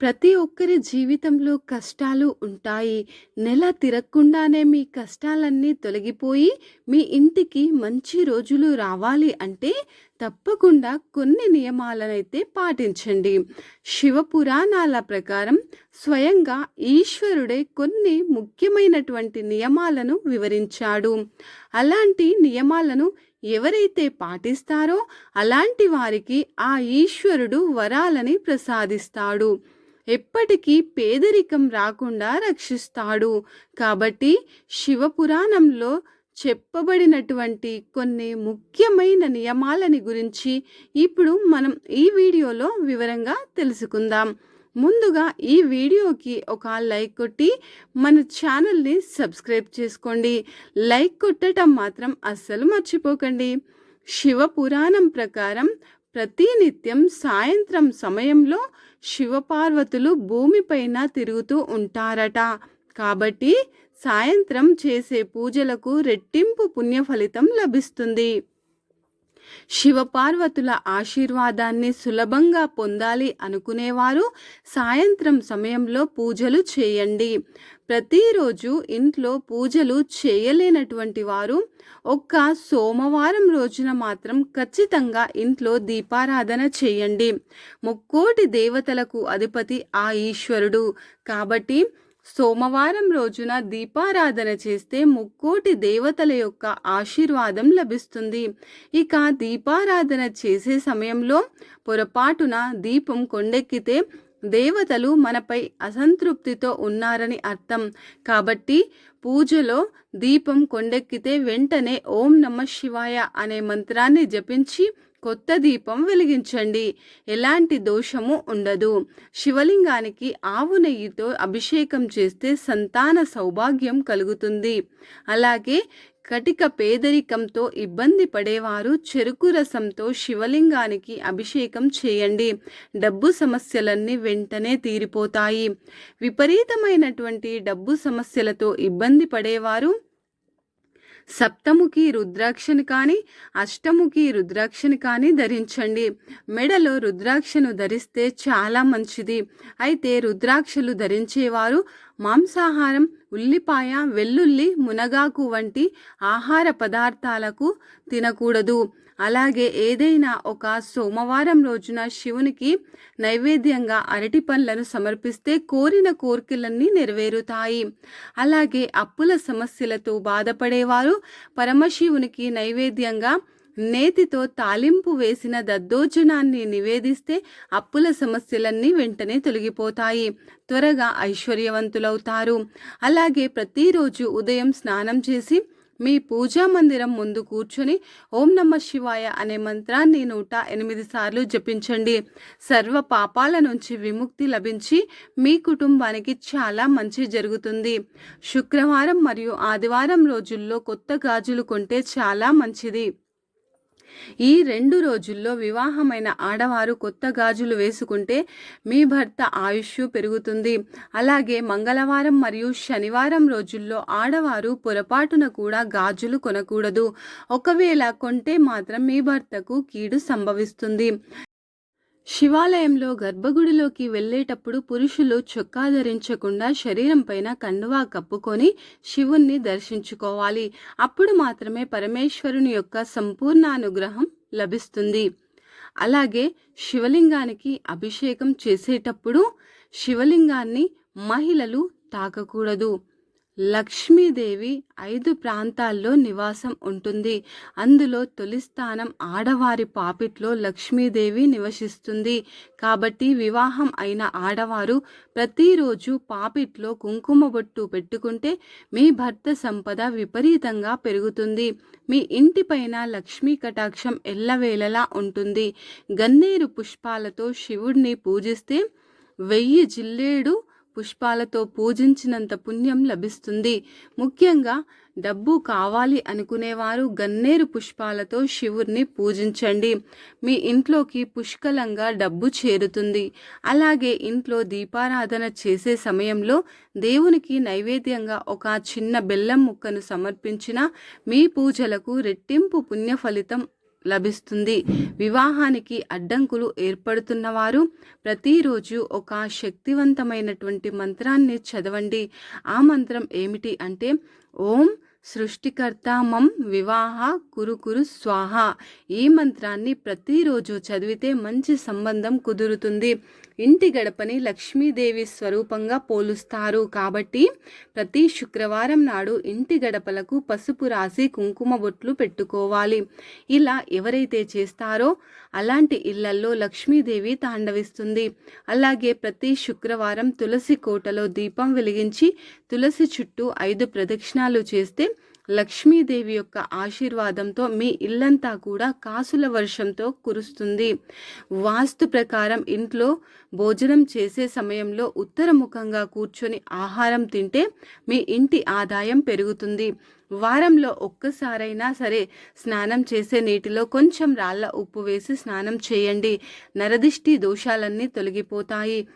ప్రతి ఒక్కరి జీవితంలో కష్టాలు ఉంటాయి. నెల తిరగకుండానే మీ కష్టాలన్నీ తొలగిపోయి, మీ ఇంటికి మంచి రోజులు రావాలి అంటే తప్పకుండా కొన్ని నియమాలనైతే పాటించండి. శివ పురాణాల ప్రకారం స్వయంగా ఈశ్వరుడే కొన్ని ముఖ్యమైనటువంటి నియమాలను వివరించాడు. అలాంటి నియమాలను ఎవరైతే పాటిస్తారో అలాంటి వారికి ఆ ఈశ్వరుడు వరాలని ప్రసాదిస్తాడు. ఎప్పటికీ పేదరికం రాకుండా రక్షిస్తాడు. కాబట్టి శివపురాణంలో చెప్పబడినటువంటి కొన్ని ముఖ్యమైన నియమాలని గురించి ఇప్పుడు మనం ఈ వీడియోలో వివరంగా తెలుసుకుందాం. ముందుగా ఈ వీడియోకి ఒక లైక్ కొట్టి మన ఛానల్ని సబ్స్క్రైబ్ చేసుకోండి. లైక్ కొట్టడం మాత్రం అస్సలు మర్చిపోకండి. శివ పురాణం ప్రకారం ప్రతినిత్యం సాయంత్రం సమయంలో శివపార్వతులు భూమిపైన తిరుగుతూ ఉంటారట. కాబట్టి సాయంత్రం చేసే పూజలకు రెట్టింపు పుణ్యఫలితం లభిస్తుంది. శివపార్వతుల ఆశీర్వాదాన్ని సులభంగా పొందాలి అనుకునేవారు సాయంత్రం సమయంలో పూజలు చేయండి. ప్రతిరోజు ఇంట్లో పూజలు చేయలేనటువంటి వారు ఒక్క సోమవారం రోజున మాత్రం ఖచ్చితంగా ఇంట్లో దీపారాధన చేయండి. ముక్కోటి దేవతలకు అధిపతి ఆ ఈశ్వరుడు. కాబట్టి సోమవారం రోజున దీపారాధన చేస్తే ముక్కోటి దేవతల యొక్క ఆశీర్వాదం లభిస్తుంది. ఇక దీపారాధన చేసే సమయంలో పొరపాటున దీపం కొండెక్కితే దేవతలు మనపై అసంతృప్తితో ఉన్నారని అర్థం. కాబట్టి పూజలో దీపం కొండెక్కితే వెంటనే ఓం నమ శివాయ అనే మంత్రాన్ని జపించి కొత్త దీపం వెలిగించండి. ఎలాంటి దోషము ఉండదు. శివలింగానికి ఆవు నెయ్యితో అభిషేకం చేస్తే సంతాన సౌభాగ్యం కలుగుతుంది. అలాగే కటిక పేదరికంతో ఇబ్బంది పడేవారు చెరుకు రసంతో శివలింగానికి అభిషేకం చేయండి. డబ్బు సమస్యలన్నీ వెంటనే తీరిపోతాయి. విపరీతమైనటువంటి డబ్బు సమస్యలతో ఇబ్బంది పడేవారు సప్తముఖి రుద్రాక్షని కానీ అష్టముఖి రుద్రాక్షని కానీ ధరించండి. మెడలో రుద్రాక్షను ధరిస్తే చాలా మంచిది. అయితే రుద్రాక్షలు ధరించేవారు మాంసాహారం ఉల్లిపాయ వెల్లుల్లి మునగాకు వంటి ఆహార పదార్థాలకు తినకూడదు. అలాగే ఏదైనా ఒక సోమవారం రోజున శివునికి నైవేద్యంగా అరటి పండ్లను సమర్పిస్తే కోరిన కోరికలన్నీ నెరవేరుతాయి. అలాగే అప్పుల సమస్యలతో బాధపడేవారు పరమశివునికి నైవేద్యంగా నేతితో తాలింపు వేసిన దద్దోజనాన్ని నివేదిస్తే అప్పుల సమస్యలన్నీ వెంటనే తొలగిపోతాయి. త్వరగా ఐశ్వర్యవంతులవుతారు. అలాగే ప్రతిరోజు ఉదయం స్నానం చేసి మీ పూజా మందిరం ముందు కూర్చొని ఓం నమ శివాయ అనే మంత్రాన్ని నూట ఎనిమిది సార్లు జపించండి. సర్వ పాపాల నుంచి విముక్తి లభించి మీ కుటుంబానికి చాలా మంచి జరుగుతుంది. శుక్రవారం మరియు ఆదివారం రోజుల్లో కొత్త గాజులు కొంటే చాలా మంచిది. ఈ రెండు రోజుల్లో వివాహమైన ఆడవారు కొత్త గాజులు వేసుకుంటే మీ భర్త ఆయుష్ పెరుగుతుంది. అలాగే మంగళవారం మరియు శనివారం రోజుల్లో ఆడవారు పొరపాటున కూడా గాజులు కొనకూడదు. ఒకవేళ కొంటే మాత్రం మీ భర్తకు కీడు సంభవిస్తుంది. శివాలయంలో గర్భగుడిలోకి వెళ్ళేటప్పుడు పురుషులు చొక్కా ధరించకుండా శరీరం పైన కండువా కప్పుకొని శివుణ్ణి దర్శించుకోవాలి. అప్పుడు మాత్రమే పరమేశ్వరుని యొక్క సంపూర్ణ అనుగ్రహం లభిస్తుంది. అలాగే శివలింగానికి అభిషేకం చేసేటప్పుడు శివలింగాన్ని మహిళలు తాకకూడదు. లక్ష్మీదేవి ఐదు ప్రాంతాల్లో నివాసం ఉంటుంది. అందులో తొలి స్థానం ఆడవారి పాపిట్లో లక్ష్మీదేవి నివసిస్తుంది. కాబట్టి వివాహం అయిన ఆడవారు ప్రతిరోజు పాపిట్లో కుంకుమ బొట్టు పెట్టుకుంటే మీ భర్త సంపద విపరీతంగా పెరుగుతుంది. మీ ఇంటిపైన లక్ష్మీ కటాక్షం ఎల్లవేళలా ఉంటుంది. గన్నేరు పుష్పాలతో శివుడిని పూజిస్తే వెయ్యి జిల్లేడు పుష్పాలతో పూజించినంత పుణ్యం లభిస్తుంది. ముఖ్యంగా డబ్బు కావాలి అనుకునేవారు గన్నేరు పుష్పాలతో శివుర్ని పూజించండి. మీ ఇంట్లోకి పుష్కలంగా డబ్బు చేరుతుంది. అలాగే ఇంట్లో దీపారాధన చేసే సమయంలో దేవునికి నైవేద్యంగా ఒక చిన్న బెల్లం ముక్కను సమర్పించిన మీ పూజలకు రెట్టింపు పుణ్య ఫలితం లభిస్తుంది. వివాహానికి అడ్డంకులు ఏర్పడుతున్నవారు ప్రతిరోజు ఒక శక్తివంతమైనటువంటి మంత్రాన్ని చదవండి. ఆ మంత్రం ఏమిటి అంటే ఓం సృష్టికర్త మం వివాహ కురు కురు స్వాహ. ఈ మంత్రాన్ని ప్రతిరోజు చదివితే మంచి సంబంధం కుదురుతుంది. ఇంటి గడపని లక్ష్మీదేవి స్వరూపంగా పోలుస్తారు. కాబట్టి ప్రతి శుక్రవారం నాడు ఇంటి గడపలకు పసుపు రాసి కుంకుమ బొట్లు పెట్టుకోవాలి. ఇలా ఎవరైతే చేస్తారో అలాంటి ఇళ్ళల్లో లక్ష్మీదేవి తాండవిస్తుంది. అలాగే ప్రతి శుక్రవారం తులసి కోటలో దీపం వెలిగించి తులసి చుట్టూ ఐదు ప్రదక్షిణాలు చేస్తే లక్ష్మీదేవి యొక్క ఆశీర్వాదంతో మీ ఇల్లంతా కూడా కాసుల వర్షంతో కురుస్తుంది. వాస్తు ప్రకారం ఇంట్లో భోజనం చేసే సమయంలో ఉత్తరముఖంగా కూర్చొని ఆహారం తింటే మీ ఇంటి ఆదాయం పెరుగుతుంది. వారంలో ఒక్కసారైనా సరే స్నానం చేసే నీటిలో కొంచెం రాళ్ళ ఉప్పు వేసి స్నానం చేయండి. నరదిష్టి దోషాలన్నీ తొలగిపోతాయి.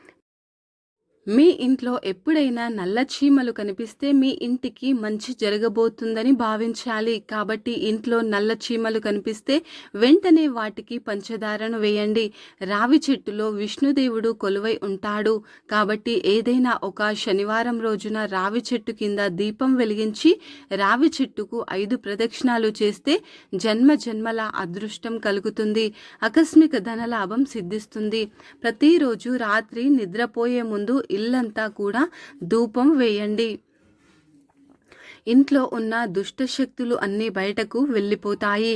మీ ఇంట్లో ఎప్పుడైనా నల్ల చీమలు కనిపిస్తే మీ ఇంటికి మంచి జరగబోతుందని భావించాలి. కాబట్టి ఇంట్లో నల్ల చీమలు కనిపిస్తే వెంటనే వాటికి పంచదారను వేయండి. రావి చెట్టులో విష్ణుదేవుడు కొలువై ఉంటాడు. కాబట్టి ఏదైనా ఒక శనివారం రోజున రావి చెట్టు కింద దీపం వెలిగించి రావి చెట్టుకు ఐదు ప్రదక్షిణాలు చేస్తే జన్మ జన్మల అదృష్టం కలుగుతుంది. ఆకస్మిక ధనలాభం సిద్ధిస్తుంది. ప్రతిరోజు రాత్రి నిద్రపోయే ముందు ఇల్లంతా కూడా ధూపం వేయండి. ఇంట్లో ఉన్న దుష్ట శక్తులు అన్నీ బయటకు వెళ్ళిపోతాయి.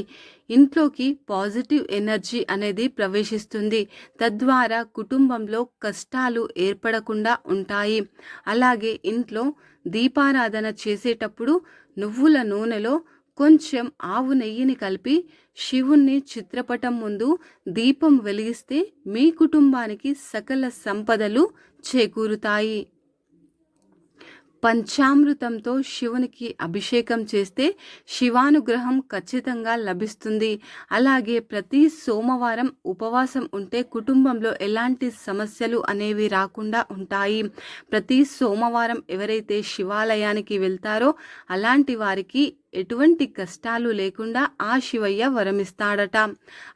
ఇంట్లోకి పాజిటివ్ ఎనర్జీ అనేది ప్రవేశిస్తుంది. తద్వారా కుటుంబంలో కష్టాలు ఏర్పడకుండా ఉంటాయి. అలాగే ఇంట్లో దీపారాధన చేసేటప్పుడు నువ్వుల నూనెలో కొంచెం ఆవు నెయ్యిని కలిపి శివుణ్ణి చిత్రపటం ముందు దీపం వెలిగిస్తే మీ కుటుంబానికి సకల సంపదలు చేకూరుతాయి. పంచామృతంతో శివునికి అభిషేకం చేస్తే శివానుగ్రహం ఖచ్చితంగా లభిస్తుంది. అలాగే ప్రతి సోమవారం ఉపవాసం ఉంటే కుటుంబంలో ఎలాంటి సమస్యలు అనేవి రాకుండా ఉంటాయి. ప్రతి సోమవారం ఎవరైతే శివాలయానికి వెళ్తారో అలాంటి వారికి ఎటువంటి కష్టాలు లేకుండా ఆ శివయ్య వరమిస్తాడట.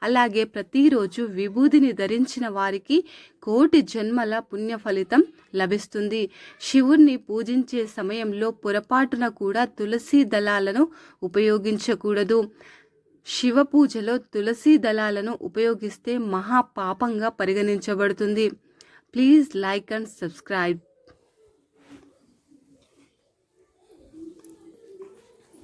అలాగే ప్రతిరోజు విభూదిని ధరించిన వారికి కోటి జన్మల పుణ్య ఫలితం లభిస్తుంది. శివుణ్ణి పూజించే సమయంలో పొరపాటున కూడా తులసి దళాలను ఉపయోగించకూడదు. శివ పూజలో తులసి దళాలను ఉపయోగిస్తే మహాపాపంగా పరిగణించబడుతుంది. Please like and subscribe.